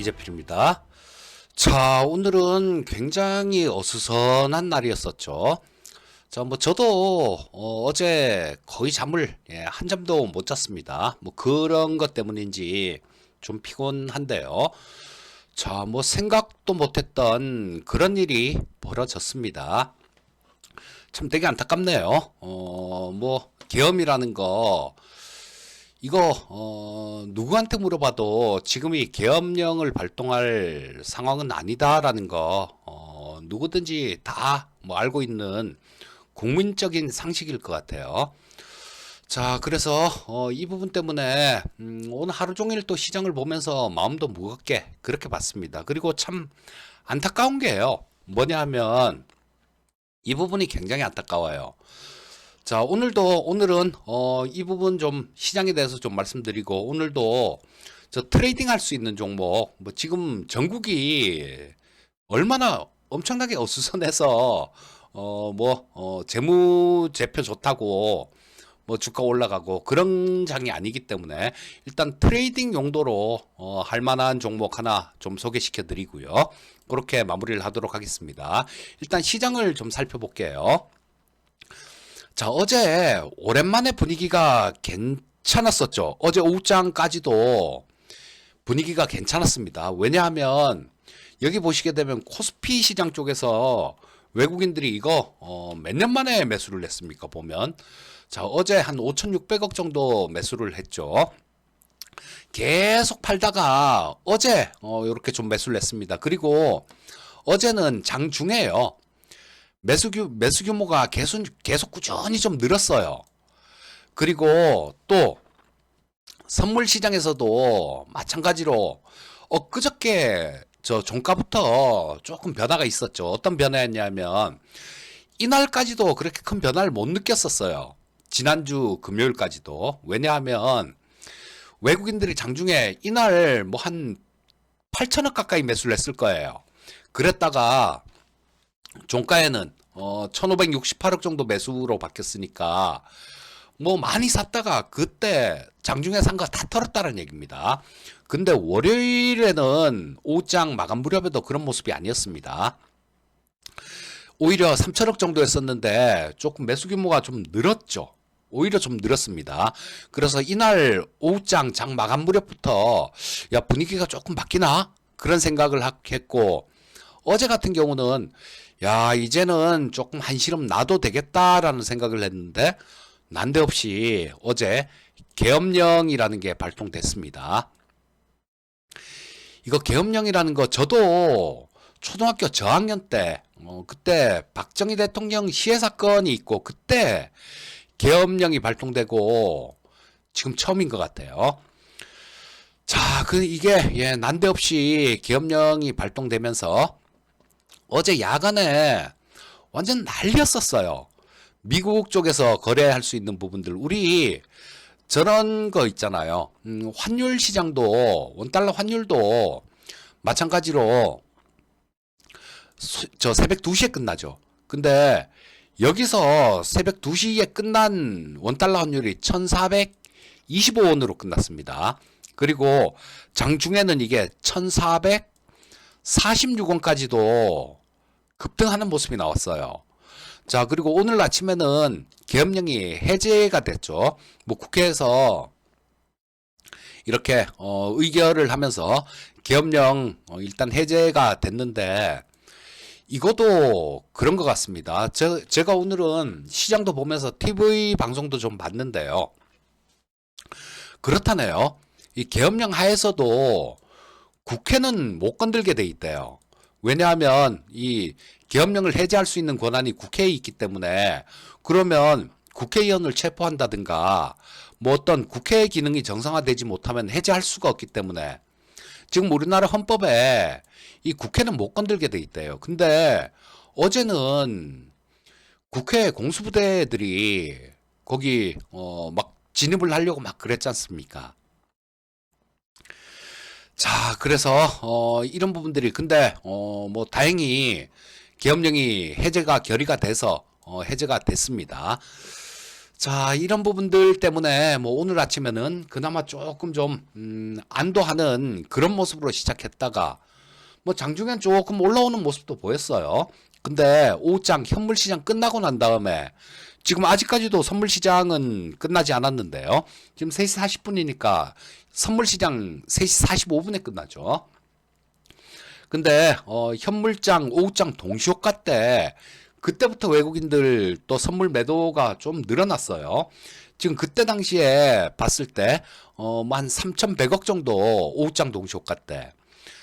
이재필입니다. 자 오늘은 굉장히 어수선한 날이었었죠. 자 뭐 저도 어, 제 거의 잠을 예, 한 잠도 못 잤습니다. 뭐 그런 것 때문인지 좀 피곤한데요. 자 뭐 생각도 못했던 그런 일이 벌어졌습니다. 참 되게 안타깝네요. 어 뭐 계엄이라는 거 이거 어 누구한테 물어봐도 지금이 계엄령을 발동할 상황은 아니다라는 거 어 누구든지 다 뭐 알고 있는 국민적인 상식일 것 같아요. 자, 그래서 어, 이 부분 때문에 음, 오늘 하루 종일 또 시장을 보면서 마음도 무겁게 그렇게 봤습니다. 그리고 참 안타까운 게요. 뭐냐 하면 이 부분이 굉장히 안타까워요. 자, 오늘도 오늘은 어, 이 부분 좀 시장에 대해서 좀 말씀드리고 오늘도 저 트레이딩 할 수 있는 종목 뭐 지금 전국이 얼마나 엄청나게 어수선해서 어 뭐 어 재무제표 좋다고 뭐 주가 올라가고 그런 장이 아니기 때문에 일단 트레이딩 용도로 어, 할 만한 종목 하나 좀 소개시켜 드리고요. 그렇게 마무리를 하도록 하겠습니다. 일단 시장을 좀 살펴볼게요. 자, 어제 오랜만에 분위기가 괜찮았었죠. 어제 오후장까지도 분위기가 괜찮았습니다. 왜냐하면 여기 보시게 되면 코스피 시장 쪽에서 외국인들이 이거 어, 몇 년 만에 매수를 했습니까? 보면 자 어제 한 5,600억 정도 매수를 했죠. 계속 팔다가 어제 어, 이렇게 좀 매수를 했습니다. 그리고 어제는 장중에요. 매수 규 매수 규모가 계속 계속 꾸준히 좀 늘었어요. 그리고 또 선물 시장에서도 마찬가지로 엊그저께 저 종가부터 조금 변화가 있었죠. 어떤 변화였냐면 이날까지도 그렇게 큰 변화를 못 느꼈었어요. 지난주 금요일까지도. 왜냐하면 외국인들이 장중에 이날 뭐 한 8천억 가까이 매수를 했을 거예요. 그랬다가 종가에는 어 1568억 정도 매수로 바뀌었으니까 뭐 많이 샀다가 그때 장중에 산 거 다 털었다는 얘기입니다. 근데 월요일에는 오장 마감 무렵에도 그런 모습이 아니었습니다. 오히려 3천억 정도였었는데 조금 매수 규모가 좀 늘었죠. 오히려 좀 늘었습니다. 그래서 이날 오후장 장 마감 무렵부터 야 분위기가 조금 바뀌나 그런 생각을 하- 했고 어제 같은 경우는 야 이제는 조금 한시름 나도 되겠다라는 생각을 했는데 난데없이 어제 계엄령이라는 게 발동됐습니다. 이거 계엄령이라는 거 저도 초등학교 저학년 때 어, 그때 박정희 대통령 시해 사건이 있고 그때 계엄령이 발동되고 지금 처음인 것 같아요. 자, 그 이게 예, 난데없이 계엄령이 발동되면서 어제 야간에 완전 난리였었어요. 미국 쪽에서 거래할 수 있는 부분들 우리 저런 거 있잖아요. 음, 환율 시장도 원달러 환율도 마찬가지로 수- 저 새벽 2시에 끝나죠. 근데 여기서 새벽 2시에 끝난 원달러 환율이 1,425원으로 끝났습니다. 그리고 장중에는 이게 1,446원까지도 급등하는 모습이 나왔어요. 자, 그리고 오늘 아침에는 계엄령이 해제가 됐죠. 뭐 국회에서 이렇게 어, 의결을 하면서 계엄령 어, 일단 해제가 됐는데 이것도 그런 것 같습니다. 저, 제가 오늘은 시장도 보면서 TV 방송도 좀 봤는데요. 그렇다네요. 이 계엄령 하에서도 국회는 못 건들게 돼 있대요. 왜냐하면 이 계엄령을 해제할 수 있는 권한이 국회에 있기 때문에 그러면 국회의원을 체포한다든가 뭐 어떤 국회의 기능이 정상화되지 못하면 해제할 수가 없기 때문에 지금 우리나라 헌법에 이 국회는 못 건들게 돼 있대요. 근데 어제는 국회 공수부대들이 거기 어 막 진입을 하려고 막 그랬지 않습니까? 자, 그래서 어 이런 부분들이 근데 어 뭐 다행히 계엄령이 해제가 결의가 돼서 어 해제가 됐습니다. 자, 이런 부분들 때문에 뭐 오늘 아침에는 그나마 조금 좀, 음, 안도하는 그런 모습으로 시작했다가 뭐 장중엔 조금 올라오는 모습도 보였어요. 근데 오후장 현물시장 끝나고 난 다음에 지금 아직까지도 선물시장은 끝나지 않았는데요. 지금 3시 40분이니까 선물 시장 3시 45분에 끝나죠. 근데 어, 현물장, 오후장 동시효과 때 그때부터 외국인들 또 선물 매도가 좀 늘어났어요. 지금 그때 당시에 봤을 때, 어, 뭐 한 3,100억 정도 오후장 동시효과 때,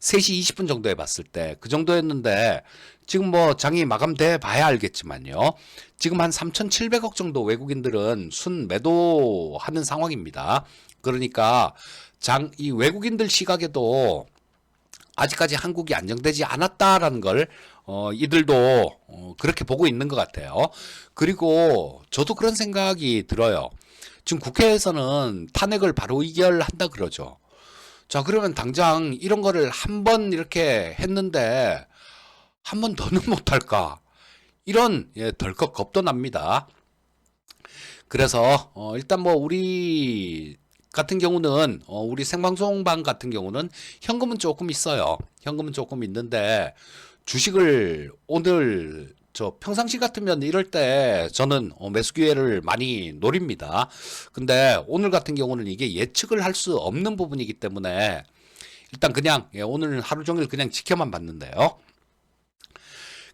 3시 20분 정도에 봤을 때, 그 정도였는데, 지금 뭐 장이 마감돼 봐야 알겠지만요. 지금 한 3,700억 정도 외국인들은 순 매도하는 상황입니다. 그러니까 장, 이 외국인들 시각에도 아직까지 한국이 안정되지 않았다라는 걸 어, 이들도 어, 그렇게 보고 있는 것 같아요. 그리고 저도 그런 생각이 들어요. 지금 국회에서는 탄핵을 바로 의결한다 그러죠. 자, 그러면 당장 이런 거를 한 번 이렇게 했는데 한 번 더는 못할까? 이런 예, 덜컥 겁도 납니다. 그래서 어, 일단 뭐 우리 같은 경우는 어, 우리 생방송방 같은 경우는 현금은 조금 있어요. 현금은 조금 있는데 주식을 오늘 저 평상시 같으면 이럴 때 저는 어, 매수 기회를 많이 노립니다. 근데 오늘 같은 경우는 이게 예측을 할 수 없는 부분이기 때문에 일단 그냥 예, 오늘 하루 종일 그냥 지켜만 봤는데요.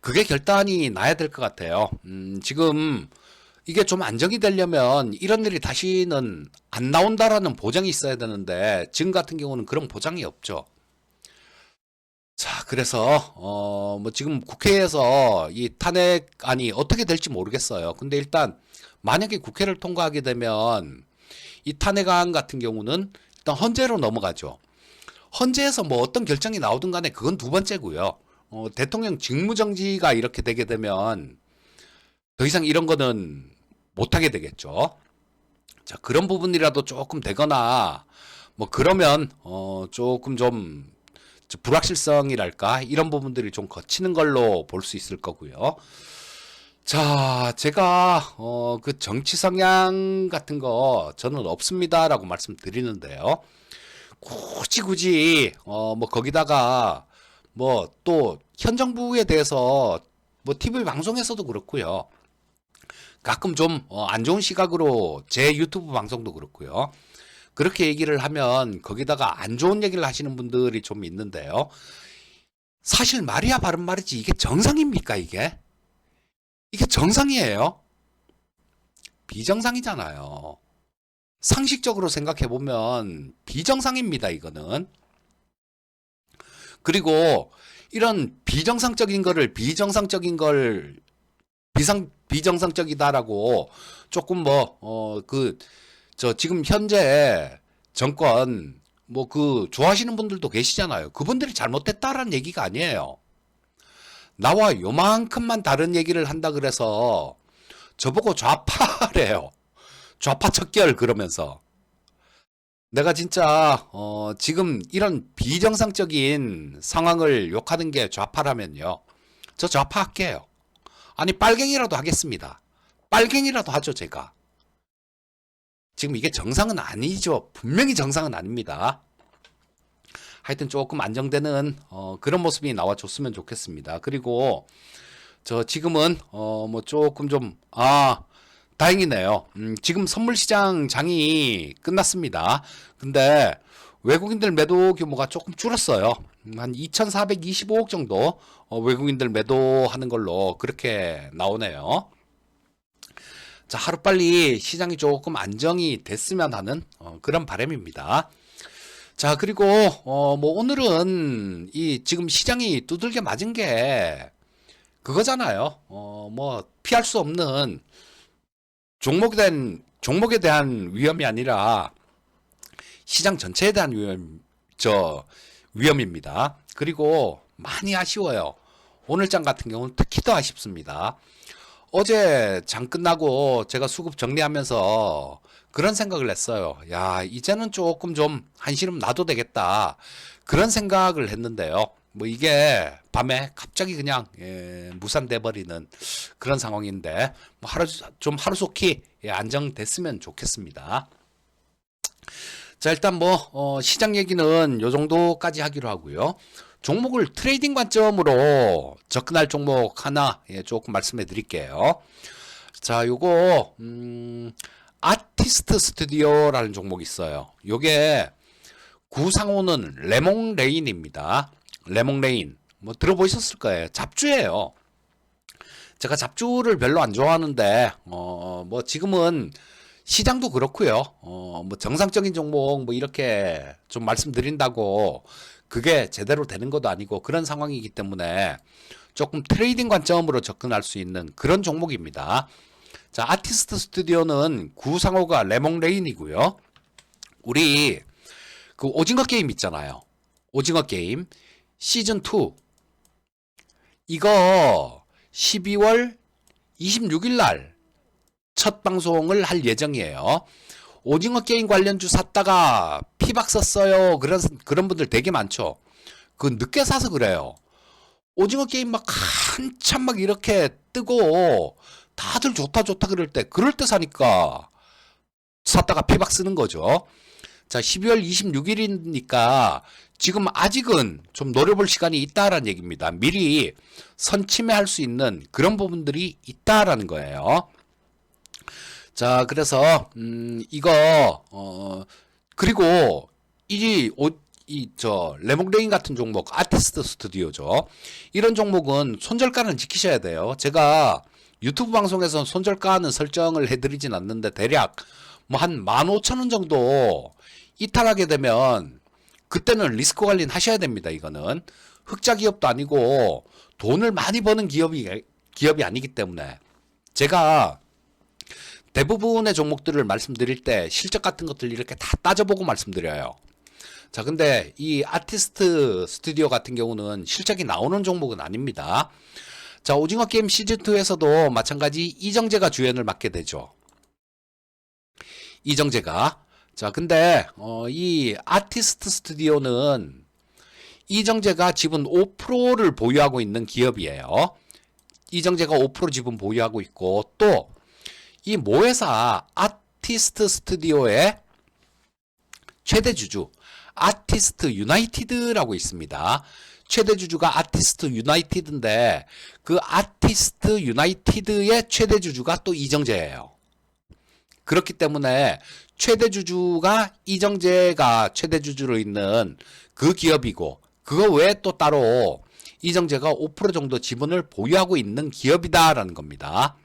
그게 결단이 나야 될 것 같아요. 음, 지금 이게 좀 안정이 되려면 이런 일이 다시는 안 나온다라는 보장이 있어야 되는데 지금 같은 경우는 그런 보장이 없죠. 자, 그래서 어 뭐 지금 국회에서 이 탄핵안이 어떻게 될지 모르겠어요. 근데 일단 만약에 국회를 통과하게 되면 이 탄핵안 같은 경우는 일단 헌재로 넘어가죠. 헌재에서 뭐 어떤 결정이 나오든 간에 그건 두 번째고요. 어, 대통령 직무정지가 이렇게 되게 되면 더 이상 이런 거는 못하게 되겠죠. 자, 그런 부분이라도 조금 되거나, 뭐, 그러면, 어, 조금 좀, 저 불확실성이랄까? 이런 부분들이 좀 거치는 걸로 볼 수 있을 거고요. 자, 제가, 어, 그 정치 성향 같은 거 저는 없습니다라고 말씀드리는데요. 굳이 굳이, 어, 뭐, 거기다가, 뭐, 또, 현 정부에 대해서, 뭐, TV 방송에서도 그렇고요. 가끔 좀 안 좋은 시각으로 제 유튜브 방송도 그렇고요. 그렇게 얘기를 하면 거기다가 안 좋은 얘기를 하시는 분들이 좀 있는데요. 사실 말이야 바른 말이지 이게 정상입니까 이게? 이게 정상이에요? 비정상이잖아요. 상식적으로 생각해 보면 비정상입니다 이거는. 그리고 이런 비정상적인 거를 비정상적인 걸 비상 비정상적이다라고 조금 뭐 어 그 저 지금 현재 정권 뭐 그 좋아하시는 분들도 계시잖아요. 그분들이 잘못했다라는 얘기가 아니에요. 나와 요만큼만 다른 얘기를 한다 그래서 저보고 좌파래요. 좌파 척결 그러면서 내가 진짜 어 지금 이런 비정상적인 상황을 욕하는 게 좌파라면요. 저 좌파 할게요. 아니 빨갱이라도 하겠습니다. 빨갱이라도 하죠 제가. 지금 이게 정상은 아니죠. 분명히 정상은 아닙니다. 하여튼 조금 안정되는 어, 그런 모습이 나와줬으면 좋겠습니다. 그리고 저 지금은 어, 뭐 조금 좀 아 다행이네요. 음, 지금 선물 시장 장이 끝났습니다. 근데 외국인들 매도 규모가 조금 줄었어요. 음, 한 2,425억 정도 어, 외국인들 매도하는 걸로 그렇게 나오네요. 자, 하루빨리 시장이 조금 안정이 됐으면 하는 어, 그런 바람입니다. 자, 그리고 어, 뭐 오늘은 이 지금 시장이 두들겨 맞은 게 그거잖아요. 어, 뭐 피할 수 없는 종목에 대한 종목에 대한 위험이 아니라 시장 전체에 대한 위험, 저 위험입니다. 그리고 많이 아쉬워요. 오늘 장 같은 경우는 특히 더 아쉽습니다. 어제 장 끝나고 제가 수급 정리하면서 그런 생각을 했어요. 야, 이제는 조금 좀 한시름 놔도 되겠다. 그런 생각을 했는데요. 뭐 이게 밤에 갑자기 그냥 예, 무산돼 버리는 그런 상황인데 뭐 하루 좀 하루속히 예, 안정됐으면 좋겠습니다. 자 일단 뭐 어, 시장 얘기는 요 정도까지 하기로 하고요. 종목을 트레이딩 관점으로 접근할 종목 하나 예, 조금 말씀해 드릴게요. 자 요거 음, 아티스트 스튜디오라는 종목이 있어요. 요게 구상호는 레몽 레인입니다. 레몽레인 뭐 들어보셨을 거예요. 잡주예요. 제가 잡주를 별로 안 좋아하는데 어 뭐 지금은 시장도 그렇고요. 어 뭐 정상적인 종목 뭐 이렇게 좀 말씀드린다고 그게 제대로 되는 것도 아니고 그런 상황이기 때문에 조금 트레이딩 관점으로 접근할 수 있는 그런 종목입니다. 자, 아티스트 스튜디오는 구상호가 레몽레인이고요. 우리 그 오징어 게임 있잖아요. 오징어 게임 시즌 2 이거 12월 26일 날 첫 방송을 할 예정이에요. 오징어 게임 관련주 샀다가 피박 썼어요. 그런 그런 분들 되게 많죠. 그 늦게 사서 그래요. 오징어 게임 막 한참 막 이렇게 뜨고 다들 좋다 좋다 그럴 때 그럴 때 사니까 샀다가 피박 쓰는 거죠. 자, 12월 26일이니까 지금 아직은 좀 노려볼 시간이 있다라는 얘기입니다. 미리 선침해할 수 있는 그런 부분들이 있다라는 거예요. 자, 그래서 음, 이거 어 그리고 이이저 레몽레인 같은 종목 아티스트 스튜디오죠. 이런 종목은 손절가는 지키셔야 돼요. 제가 유튜브 방송에서 손절가는 설정을 해드리진 않는데 대략 뭐 한 15,000원 정도 이탈하게 되면 그때는 리스크 관리는 하셔야 됩니다. 이거는 흑자 기업도 아니고 돈을 많이 버는 기업이 기업이 아니기 때문에 제가 대부분의 종목들을 말씀드릴 때 실적 같은 것들 이렇게 다 따져보고 말씀드려요. 자, 근데 이 아티스트 스튜디오 같은 경우는 실적이 나오는 종목은 아닙니다. 자, 오징어 게임 시즌2에서도 마찬가지 이정재가 주연을 맡게 되죠. 이정재가. 자, 근데, 어, 이 아티스트 스튜디오는 이정재가 지분 5%를 보유하고 있는 기업이에요. 이정재가 5% 지분 보유하고 있고, 또, 이 모회사 아티스트 스튜디오의 최대 주주, 아티스트 유나이티드라고 있습니다. 최대 주주가 아티스트 유나이티드인데 그 아티스트 유나이티드의 최대 주주가 또 이정재예요. 그렇기 때문에 최대 주주가 이정재가 최대 주주로 있는 그 기업이고 그거 외에 또 따로 이정재가 5% 정도 지분을 보유하고 있는 기업이다라는 겁니다.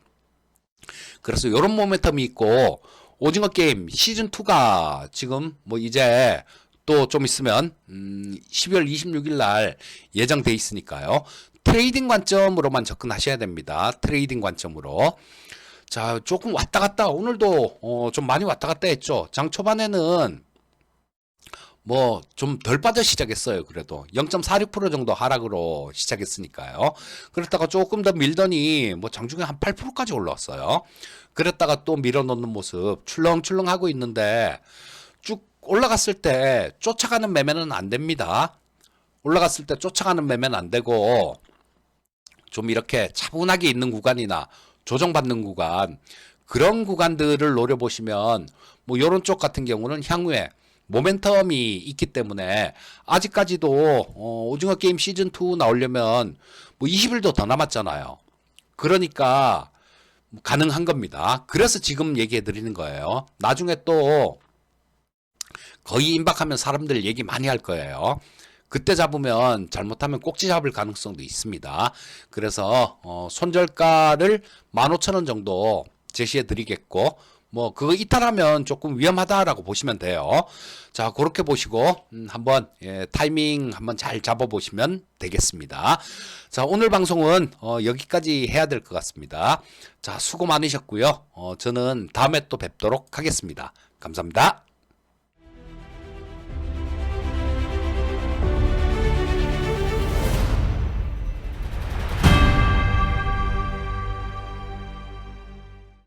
그래서 이런 모멘텀이 있고 오징어 게임 시즌 2가 지금 뭐 이제 또 좀 있으면 음 12월 26일 날 예정돼 있으니까요. 트레이딩 관점으로만 접근하셔야 됩니다. 트레이딩 관점으로. 자, 조금 왔다 갔다 오늘도 어, 좀 많이 왔다 갔다 했죠. 장 초반에는 뭐 좀 덜 빠져 시작했어요. 그래도 0.46% 정도 하락으로 시작했으니까요. 그랬다가 조금 더 밀더니 뭐 장중에 한 8%까지 올라왔어요. 그랬다가 또 밀어넣는 모습 출렁출렁 하고 있는데 쭉 올라갔을 때 쫓아가는 매매는 안 됩니다. 올라갔을 때 쫓아가는 매매는 안 되고 좀 이렇게 차분하게 있는 구간이나 조정받는 구간 그런 구간들을 노려보시면 뭐 요런 쪽 같은 경우는 향후에 모멘텀이 있기 때문에 아직까지도 어, 오징어 게임 시즌 2 나오려면 뭐 20일도 더 남았잖아요. 그러니까 가능한 겁니다. 그래서 지금 얘기해 드리는 거예요. 나중에 또 거의 임박하면 사람들 얘기 많이 할 거예요. 그때 잡으면 잘못하면 꼭지 잡을 가능성도 있습니다. 그래서 어, 손절가를 15,000원 정도 제시해 드리겠고 뭐 그거 이탈하면 조금 위험하다라고 보시면 돼요. 자 그렇게 보시고 음, 한번 예, 타이밍 한번 잘 잡아 보시면 되겠습니다. 자 오늘 방송은 어, 여기까지 해야 될 것 같습니다. 자 수고 많으셨고요. 어, 저는 다음에 또 뵙도록 하겠습니다. 감사합니다.